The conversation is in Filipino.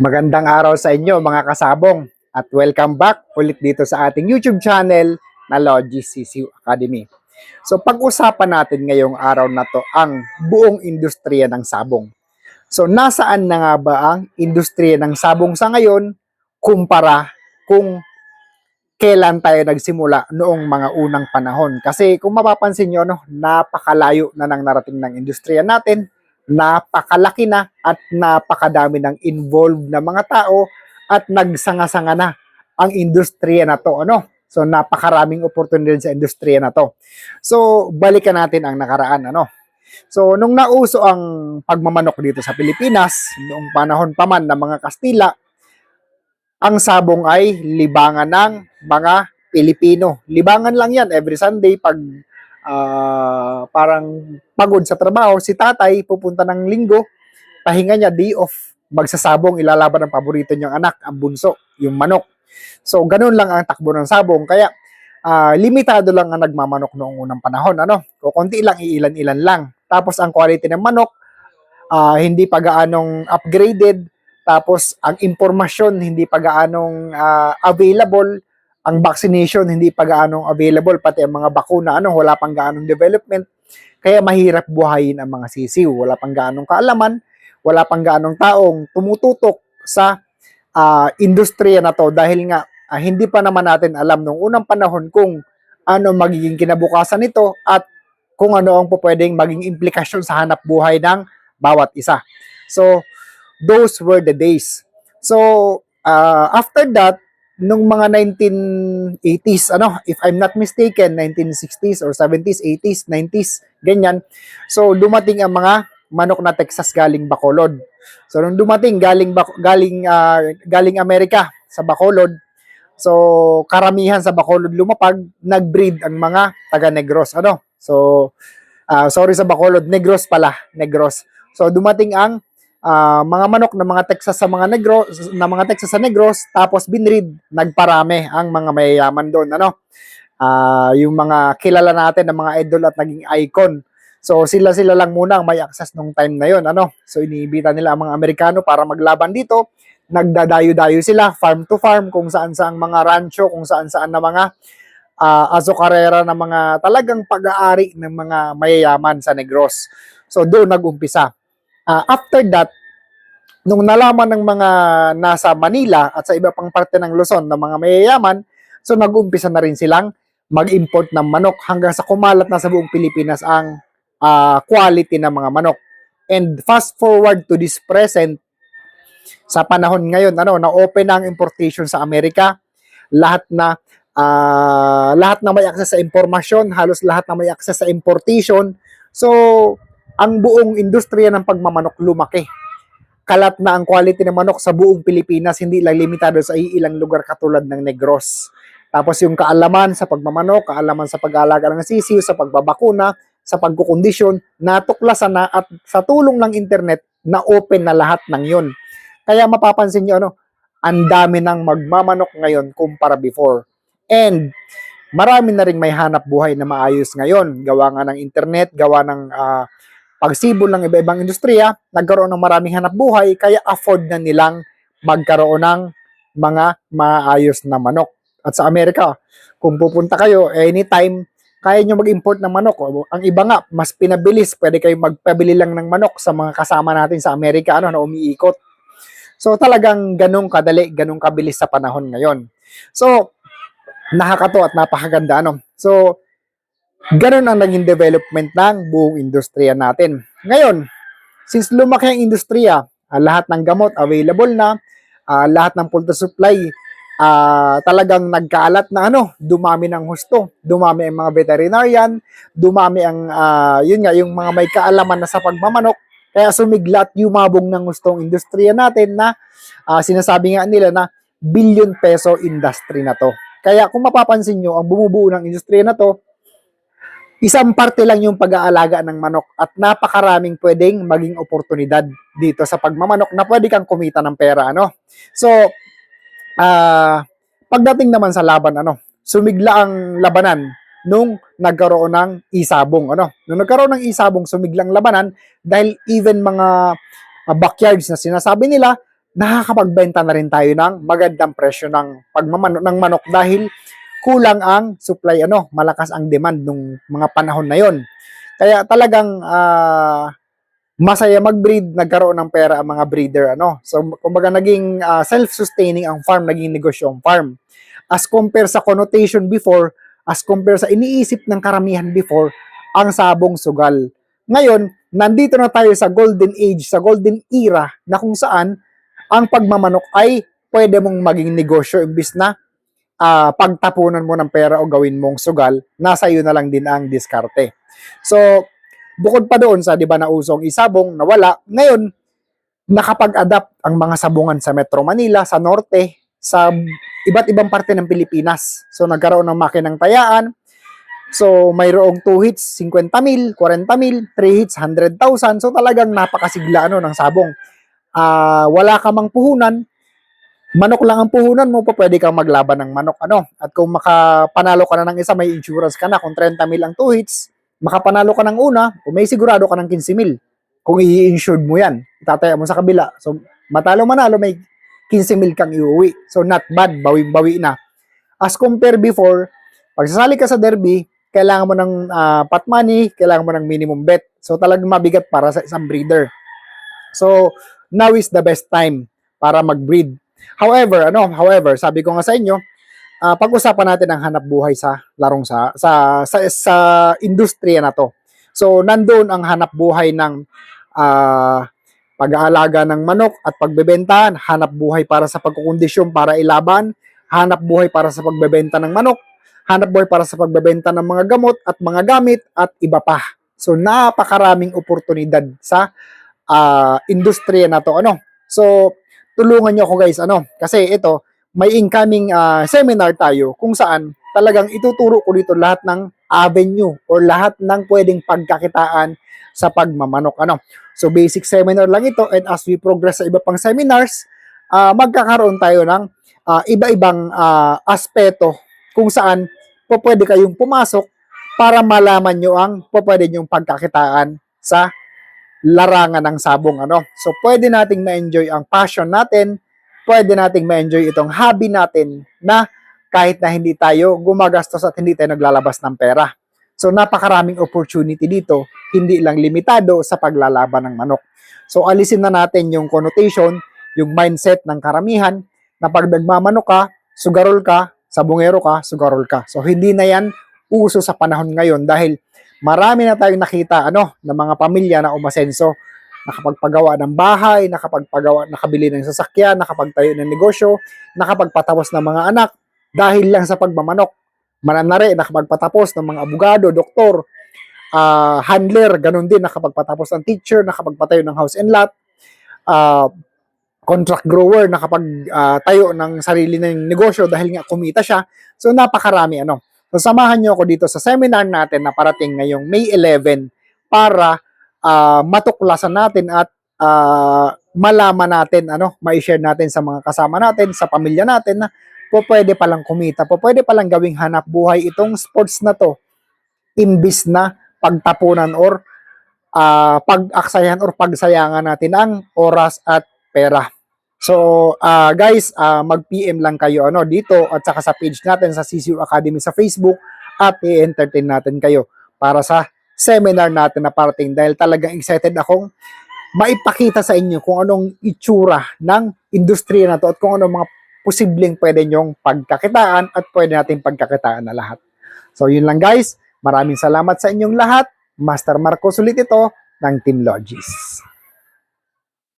Magandang araw sa inyo mga kasabong at welcome back ulit dito sa ating YouTube channel na Logis CCU Academy. So pag-usapan natin ngayong araw na to ang buong industriya ng sabong. So nasaan na nga ba ang industriya ng sabong sa ngayon kumpara kung kailan tayo nagsimula noong mga unang panahon. Kasi kung mapapansin nyo, no, napakalayo na nang narating ng industriya natin napakalaki na at napakadami ng involved na mga tao at nagsanga-sanga na ang industriya na to ano? So napakaraming oportunidad sa industriya na to. So balikan natin ang nakaraan ano? So nung nauso ang pagmamanok dito sa Pilipinas noong panahon pa man ng mga Kastila ang sabong ay libangan ng mga Pilipino. Libangan lang yan every Sunday pag ah, parang pagod sa trabaho, si tatay pupunta ng linggo, pahinga niya, day off, magsasabong, ilalaban ng paborito niyang anak, ang bunso, yung manok. So, ganun lang ang takbo ng sabong. Kaya, ah, limitado lang ang nagmamanok noong unang panahon. Ano? O, konti lang, iilan-ilan lang. Tapos, ang quality ng manok, ah, hindi pa gaanong upgraded. Tapos, ang impormasyon, hindi pa gaanong ah, available ang vaccination hindi pa gaano available pati ang mga bakuna ano wala pang gaanong development kaya mahirap buhayin ang mga sisiw wala pang gaanong kaalaman wala pang gaanong taong tumututok sa ah, industriya na to dahil nga ah, hindi pa naman natin alam nung unang panahon kung ano magiging kinabukasan nito at kung ano ang pwedeng maging implikasyon sa hanap buhay ng bawat isa. So, those were the days. So, ah, after that, nung mga 1980s, ano, if I'm not mistaken, 1960s or 70s, 80s, 90s, ganyan. So, dumating ang mga manok na Texas galing Bacolod. So, nung dumating galing galing ah, galing Amerika sa Bacolod, so karamihan sa Bacolod lumapag, nag-breed ang mga taga Negros, ano? So, ah, sorry sa Bacolod, Negros pala, Negros. So, dumating ang ah, mga manok na mga Texas sa mga Negros, na mga Texas sa Negros, tapos binreed, nagparami ang mga mayayaman doon, ano? Ah, yung mga kilala natin ng mga idol at naging icon. So sila-sila lang muna ang may access nung time na yon, ano? So iniimbita nila ang mga Amerikano para maglaban dito. Nagdadayo-dayo sila farm to farm kung saan-saan mga rancho, kung saan-saan na mga ah, azucarera na mga talagang pag-aari ng mga mayayaman sa Negros. So doon nag-umpisa. Ah, after that, nung nalaman ng mga nasa Manila at sa iba pang parte ng Luzon ng mga mayayaman, so nag-umpisa na rin silang mag-import ng manok hanggang sa kumalat na sa buong Pilipinas ang ah, quality ng mga manok. And fast forward to this present, sa panahon ngayon, ano, na-open na ang importation sa Amerika, lahat na ah, lahat na may access sa impormasyon, halos lahat na may access sa importation. So, ang buong industriya ng pagmamanok lumaki. Kalat na ang quality ng manok sa buong Pilipinas, hindi lang limitado sa ilang lugar katulad ng Negros. Tapos yung kaalaman sa pagmamanok, kaalaman sa pag-aalaga ng sisiw, sa pagbabakuna, sa pagkukondisyon, natuklasan na at sa tulong ng internet, na-open na lahat ng yun. Kaya mapapansin nyo, ano, ang dami ng magmamanok ngayon kumpara before. And marami na rin may hanap buhay na maayos ngayon. Gawa nga ng internet, gawa ng ah, pagsibol ng iba-ibang industriya, nagkaroon ng maraming hanap buhay, kaya afford na nilang magkaroon ng mga maayos na manok. At sa Amerika, kung pupunta kayo anytime, kaya nyo mag-import ng manok. Ang iba nga, mas pinabilis. Pwede kayo magpabili lang ng manok sa mga kasama natin sa Amerika ano, na umiikot. So talagang ganong kadali, ganong kabilis sa panahon ngayon. So, nakakato at napakaganda. Ano? So, ganun ang naging development ng buong industriya natin. Ngayon, since lumaki ang industriya, ah, lahat ng gamot available na, ah, lahat ng pulto supply ah, talagang nagkaalat na ano, dumami ng husto, dumami ang mga veterinarian, dumami ang ah, yun nga yung mga may kaalaman na sa pagmamanok, kaya sumigla at yumabong ng hustong industriya natin na ah, sinasabi nga nila na billion peso industry na to. Kaya kung mapapansin nyo, ang bumubuo ng industriya na to, isang parte lang yung pag-aalaga ng manok at napakaraming pwedeng maging oportunidad dito sa pagmamanok na pwede kang kumita ng pera ano. So ah pagdating naman sa laban ano, sumigla ang labanan nung nagkaroon ng isabong ano. Nung nagkaroon ng isabong sumiglang labanan dahil even mga ah, backyards na sinasabi nila, nakakapagbenta na rin tayo ng magandang presyo ng pagmamano ng manok dahil kulang ang supply ano, malakas ang demand nung mga panahon na 'yon. Kaya talagang ah, masaya mag-breed, nagkaroon ng pera ang mga breeder ano. So kumbaga naging ah, self-sustaining ang farm, naging negosyo ang farm. As compare sa connotation before, as compare sa iniisip ng karamihan before, ang sabong sugal. Ngayon, nandito na tayo sa golden age, sa golden era na kung saan ang pagmamanok ay pwede mong maging negosyo imbis na ah, pagtapunan mo ng pera o gawin mong sugal, nasa iyo na lang din ang diskarte. So, bukod pa doon sa 'di ba na usong isabong nawala, ngayon nakapag-adapt ang mga sabungan sa Metro Manila, sa norte, sa iba't ibang parte ng Pilipinas. So nagkaroon ng makinang tayaan. So mayroong 2 hits 50 mil, 40 mil, 3 hits 100,000. So talagang napakasigla ano ng sabong. Ah, wala ka mang puhunan, manok lang ang puhunan mo, pa pwede kang maglaban ng manok ano. At kung makapanalo ka na ng isa, may insurance ka na kung 30 mil ang 2 hits, makapanalo ka ng una, o may sigurado ka ng 15 mil. Kung i-insured mo yan, itataya mo sa kabila. So, matalo manalo, may 15 mil kang iuwi. So, not bad, bawi-bawi na. As compare before, pag sasali ka sa derby, kailangan mo ng ah, pot money, kailangan mo ng minimum bet. So, talagang mabigat para sa isang breeder. So, now is the best time para mag-breed. However, ano, however, sabi ko nga sa inyo, ah, pag-usapan natin ang hanap buhay sa larong sa sa sa, sa industriya na to. So, nandoon ang hanap buhay ng ah, pag-aalaga ng manok at pagbebentahan, hanap buhay para sa pagkukondisyon para ilaban, hanap buhay para sa pagbebenta ng manok, hanap buhay para sa pagbebenta ng mga gamot at mga gamit at iba pa. So napakaraming oportunidad sa ah, industriya na to ano. So tulungan niyo ako guys ano kasi ito may incoming ah, seminar tayo kung saan talagang ituturo ko dito lahat ng avenue or lahat ng pwedeng pagkakitaan sa pagmamanok ano. So basic seminar lang ito and as we progress sa iba pang seminars, ah, magkakaroon tayo ng ah, iba-ibang ah, aspeto kung saan po pwede kayong pumasok para malaman nyo ang po pwede nyong pagkakitaan sa larangan ng sabong ano. So pwede nating ma-enjoy ang passion natin, pwede nating ma-enjoy itong hobby natin na kahit na hindi tayo gumagastos at hindi tayo naglalabas ng pera. So napakaraming opportunity dito, hindi lang limitado sa paglalaban ng manok. So alisin na natin yung connotation, yung mindset ng karamihan na pag nagmamanok ka, sugarol ka, sabungero ka, sugarol ka. So hindi na yan uso sa panahon ngayon dahil marami na tayong nakita ano ng mga pamilya na umasenso nakapagpagawa ng bahay, nakapagpagawa, nakabili ng sasakyan, nakapagtayo ng negosyo, nakapagpatapos ng mga anak dahil lang sa pagmamanok. Mananari, nakapagpatapos ng mga abogado, doktor, ah, handler, ganun din, nakapagpatapos ng teacher, nakapagpatayo ng house and lot, ah, contract grower, nakapagtayo ng sarili ng negosyo dahil nga kumita siya. So, napakarami ano. So, samahan niyo ako dito sa seminar natin na parating ngayong May 11 para ah, matuklasan natin at ah, malaman natin, ano, ma-share natin sa mga kasama natin, sa pamilya natin na po pwede palang kumita, po pwede palang gawing hanap buhay itong sports na to imbis na pagtapunan or ah, pag-aksayan or pagsayangan natin ang oras at pera. So, ah, guys, ah, mag-PM lang kayo ano dito at saka sa page natin sa CCU Academy sa Facebook at i-entertain natin kayo para sa seminar natin na parating dahil talagang excited akong maipakita sa inyo kung anong itsura ng industriya na to at kung anong mga posibleng pwede nyong pagkakitaan at pwede natin pagkakitaan na lahat. So, yun lang guys. Maraming salamat sa inyong lahat. Master Marcos ulit ito ng Team Logis.